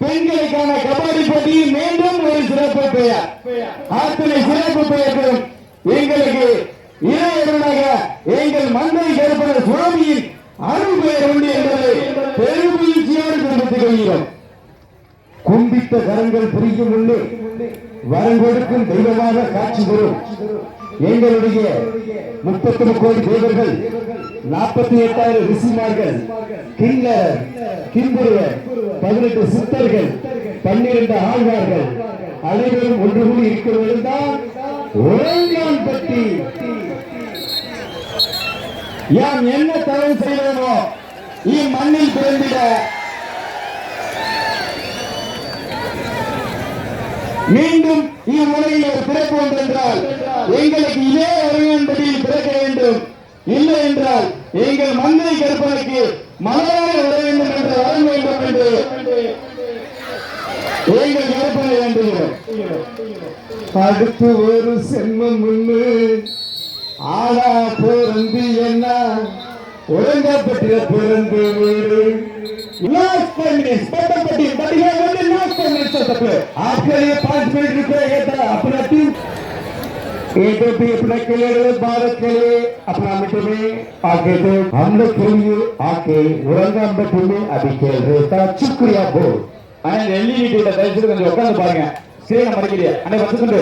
பெண்களுக்கான கபடி போட்டியில் மீண்டும் ஒரு சிறப்பு பெயர். ஆத்தனை சிறப்பு பெயர்களும் எங்களுக்கு இளையவர்களாக எங்கள் மந்தை கருப்பனர் சுவாமியின் அருள் பெயர் உண்டு என்பதை பெருமகிழ்ச்சியோடு தெரிவித்துக் கொள்கிறோம். கும்பித்த கரங்கள் புரியும் உள்ளே வரங்கொடுக்கும் தெய்வமாக காட்சி பெறும் எங்களுடைய முப்பத்தி கோடி தேவர்கள் நாற்பத்தி எட்டாயிரம் ரிஷிமார்கள் கிண்ணர் கிம்புருவர் பதினெட்டு சித்தர்கள் பன்னிரண்டு ஆழ்வார்கள் அனைவரும் ஒன்று கூடி இருக்கிறவர்கள் தான் பற்றி யாம் என்ன தவறு செய்தோமோ இம்மண்ணில் பிறந்திட மீண்டும் இவ்வுலகில் ஒரு பிறப்பு என்றால் எங்களுக்கு இதே உறவின்படியில் பிறக்க வேண்டும். இல்லை என்றால் எங்கள் மந்தை கற்பனைக்கு மலராக விட வேண்டும் என்ற வரம் வேண்டும் என்று எங்கள் கற்பனை வேண்டுகிறோம். அடுத்து ஒரு சென்மம் முன்னு ஆனா பிறந்து என்ன? ஒழுங்கப்பட்டிய பிறந்து வீடு. तक आपके लिए पांच मिनट रुपए था अपना टीम ये तो भी अपने के लिए भारत के लिए अपना मित्र में आगे तो हम लोग के लिए आके औरंगाबाद में अभी खेल रहे था शुक्रिया बोल ஆனா இந்த எல்இடி டிவில தயவு செய்து கொஞ்சம் உட்கார்ந்து பாருங்க ஸ்கிரீன் மறைக்கலையா அண்ணே வந்து